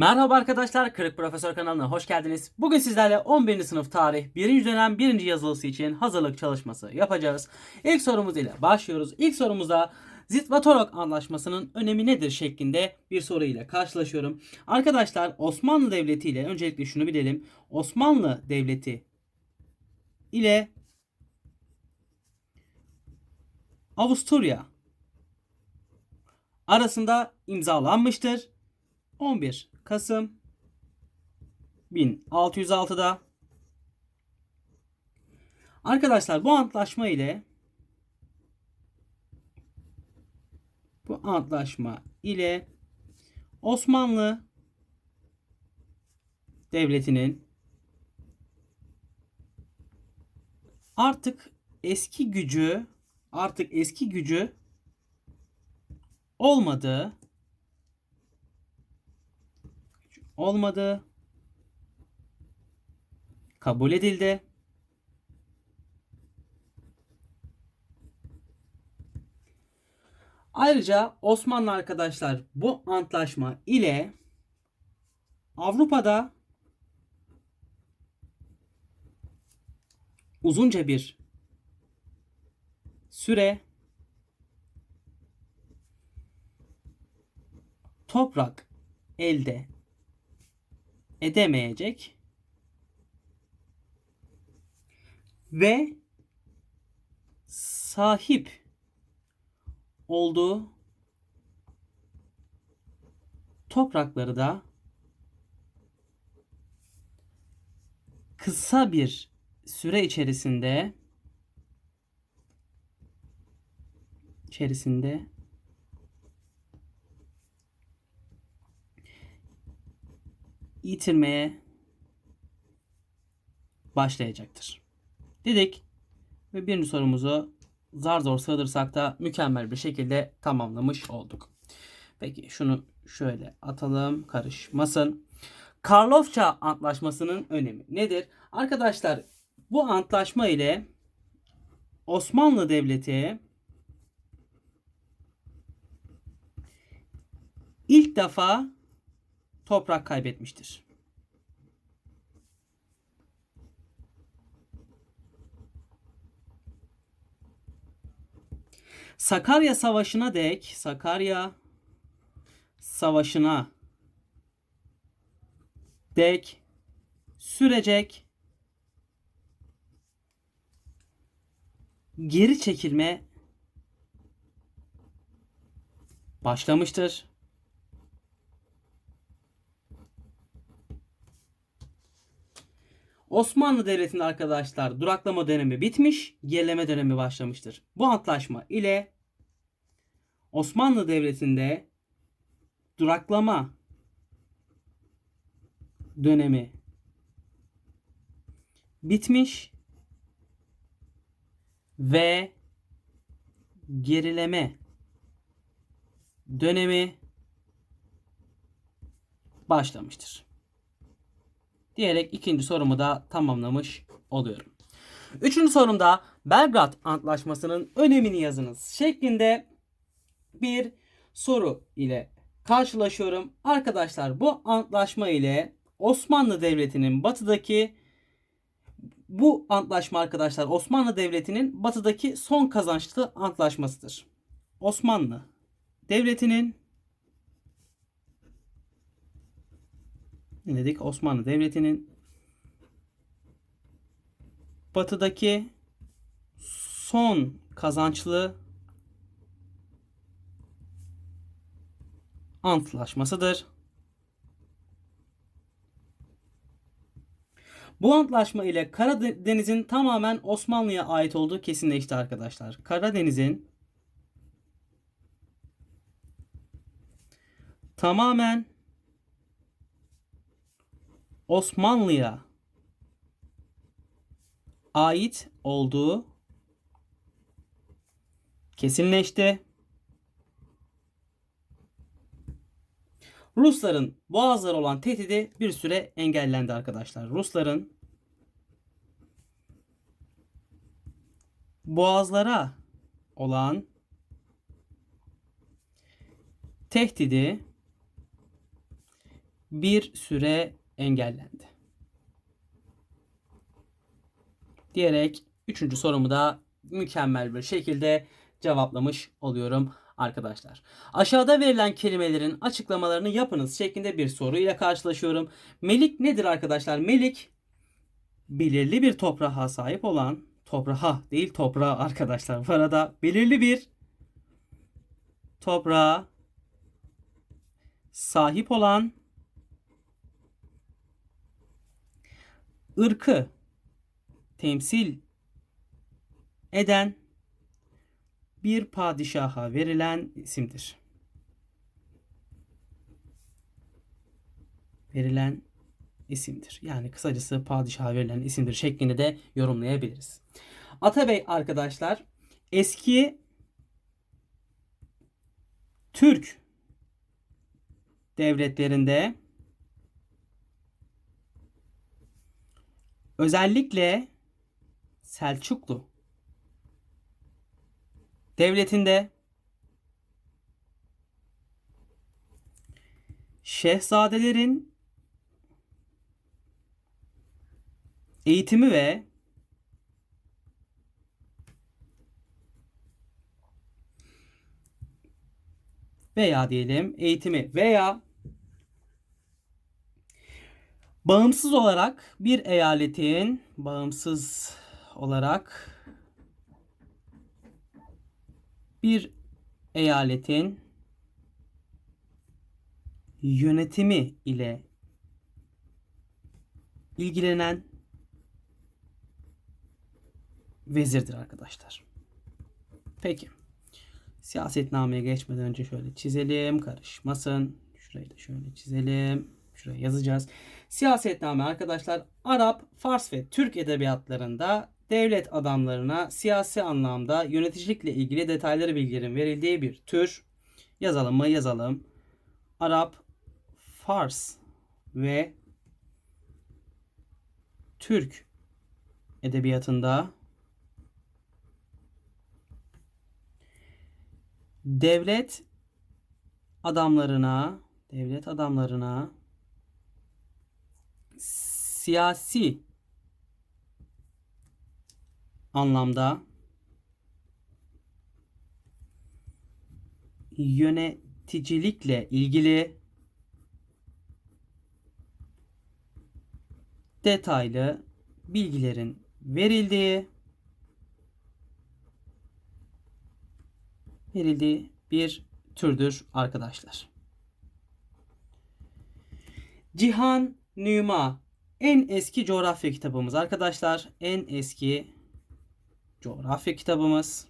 Merhaba arkadaşlar, Kırık Profesör kanalına hoş geldiniz. Bugün sizlerle 11. sınıf tarih 1. dönem 1. yazılısı için hazırlık çalışması yapacağız. İlk sorumuz ile başlıyoruz. İlk sorumuzda Zitvatorok Anlaşması'nın önemi nedir şeklinde bir soru ile karşılaşıyorum. Arkadaşlar Osmanlı Devleti ile öncelikle şunu bilelim. Osmanlı Devleti ile Avusturya arasında imzalanmıştır. 11 Kasım. 1606'da Arkadaşlar bu antlaşma ile bu antlaşma ile Osmanlı Devleti'nin artık eski gücü artık eski gücü olmadığı olmadı. Kabul edildi. Ayrıca Osmanlı arkadaşlar bu antlaşma ile Avrupa'da uzunca bir süre toprak elde edemeyecek. Ve sahip olduğu toprakları da kısa bir süre içerisinde içerisinde yitirmeye başlayacaktır. Dedik ve birinci sorumuzu zar zor sığdırsak da mükemmel bir şekilde tamamlamış olduk. Peki şunu şöyle atalım karışmasın. Karlofça Antlaşması'nın önemi nedir? Arkadaşlar bu antlaşma ile Osmanlı Devleti ilk defa toprak kaybetmiştir. Sakarya Savaşı'na dek Sakarya Savaşı'na dek sürecek geri çekilme başlamıştır. Osmanlı Devleti'nin arkadaşlar duraklama dönemi bitmiş, gerileme dönemi başlamıştır. Bu antlaşma ile Osmanlı Devleti'nde duraklama dönemi bitmiş ve gerileme dönemi başlamıştır diyerek ikinci sorumu da tamamlamış oluyorum. Üçüncü sorumda Belgrad Antlaşması'nın önemini yazınız şeklinde bir soru ile karşılaşıyorum. Arkadaşlar bu antlaşma ile Osmanlı Devleti'nin batıdaki bu antlaşma arkadaşlar Osmanlı Devleti'nin batıdaki son kazançlı antlaşmasıdır. Osmanlı Devleti'nin ne dedik? Osmanlı Devleti'nin batıdaki son kazançlı antlaşmasıdır. Bu antlaşma ile Karadeniz'in tamamen Osmanlı'ya ait olduğu kesinleşti arkadaşlar. Karadeniz'in tamamen Osmanlı'ya ait olduğu kesinleşti. Rusların Boğazlara olan tehdidi bir süre engellendi arkadaşlar. Rusların Boğazlara olan tehdidi bir süre engellendi. Diyerek üçüncü sorumu da mükemmel bir şekilde cevaplamış oluyorum arkadaşlar. Aşağıda verilen kelimelerin açıklamalarını yapınız şeklinde bir soru ile karşılaşıyorum. Melik nedir arkadaşlar? Melik belirli bir toprağa sahip olan toprağa değil toprağa arkadaşlar. Bu arada belirli bir toprağa sahip olan ırkı temsil eden bir padişaha verilen isimdir. Verilen isimdir. Yani kısacası padişaha verilen isimdir şeklinde de yorumlayabiliriz. Atabey arkadaşlar eski Türk devletlerinde özellikle Selçuklu devletinde şehzadelerin eğitimi ve veya diyelim eğitimi veya bağımsız olarak bir eyaletin bağımsız olarak bir eyaletin yönetimi ile ilgilenen vezirdir arkadaşlar. Peki. Siyasetnameye geçmeden önce şöyle çizelim. Karışmasın. Şurayı da şöyle çizelim. Şuraya yazacağız. Siyasetname arkadaşlar Arap, Fars ve Türk edebiyatlarında devlet adamlarına siyasi anlamda yöneticilikle ilgili detayları bilgilerin verildiği bir tür. Yazalım mı? Yazalım. Arap, Fars ve Türk edebiyatında devlet adamlarına devlet adamlarına siyasi anlamda yöneticilikle ilgili detaylı bilgilerin verildiği verildiği bir türdür arkadaşlar. Cihan Nüma en eski coğrafya kitabımız arkadaşlar. En eski coğrafya kitabımız.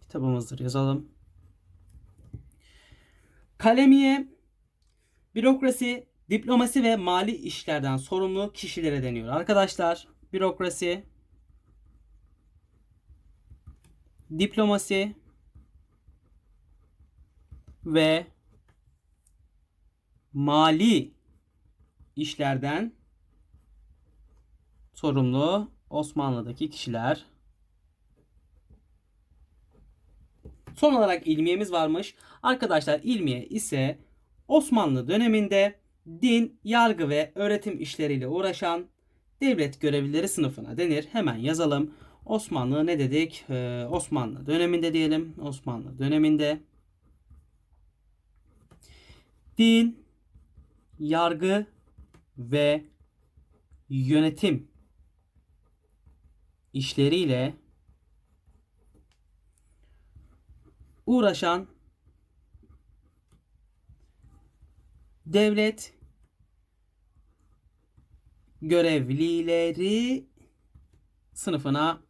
Kitabımızdır yazalım. Kalemiye bürokrasi, diplomasi ve mali işlerden sorumlu kişilere deniyor. Arkadaşlar bürokrasi, diplomasi ve mali işlerden sorumlu Osmanlı'daki kişiler. Son olarak ilmiyemiz varmış. Arkadaşlar ilmiye ise Osmanlı döneminde din, yargı ve öğretim işleriyle uğraşan devlet görevlileri sınıfına denir. Hemen yazalım. Osmanlı ne dedik? Ee, Osmanlı döneminde diyelim. Osmanlı döneminde din, yargı ve yönetim işleriyle uğraşan devlet görevlileri sınıfına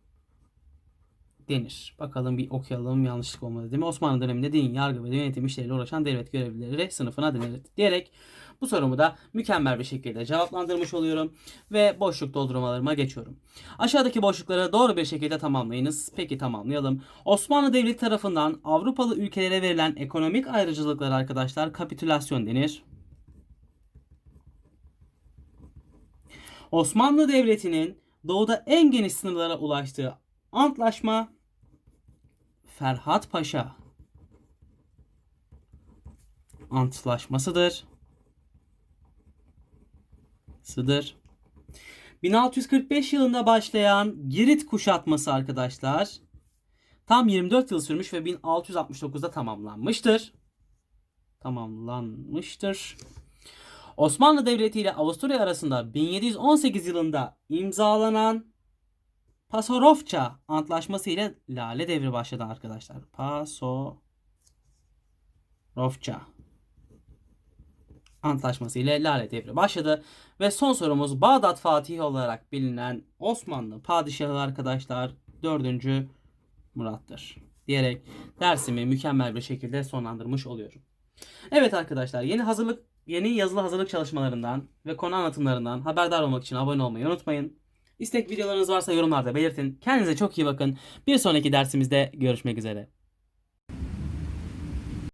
denir. Bakalım bir okuyalım yanlışlık olmadı değil mi? Osmanlı döneminde din, yargı ve yönetim işleriyle uğraşan devlet görevlileri sınıfına denir diyerek bu sorumu da mükemmel bir şekilde cevaplandırmış oluyorum ve boşluk doldurmalarıma geçiyorum. Aşağıdaki boşlukları doğru bir şekilde tamamlayınız. Peki tamamlayalım. Osmanlı Devleti tarafından Avrupalı ülkelere verilen ekonomik ayrıcalıklar arkadaşlar kapitülasyon denir. Osmanlı Devleti'nin doğuda en geniş sınırlara ulaştığı antlaşma Ferhat Paşa antlaşmasıdır. Sıdır. 1645 yılında başlayan Girit kuşatması arkadaşlar tam 24 yıl sürmüş ve 1669'da tamamlanmıştır. Tamamlanmıştır. Osmanlı Devleti ile Avusturya arasında 1718 yılında imzalanan Pasarofça Antlaşması ile Lale Devri başladı arkadaşlar. Pasarofça Antlaşması ile Lale Devri başladı. Ve son sorumuz Bağdat Fatihi olarak bilinen Osmanlı padişahı arkadaşlar 4. Murat'tır. Diyerek dersimi mükemmel bir şekilde sonlandırmış oluyorum. Evet arkadaşlar yeni hazırlık yeni yazılı hazırlık çalışmalarından ve konu anlatımlarından haberdar olmak için abone olmayı unutmayın. İstek videolarınız varsa yorumlarda belirtin. Kendinize çok iyi bakın. Bir sonraki dersimizde görüşmek üzere.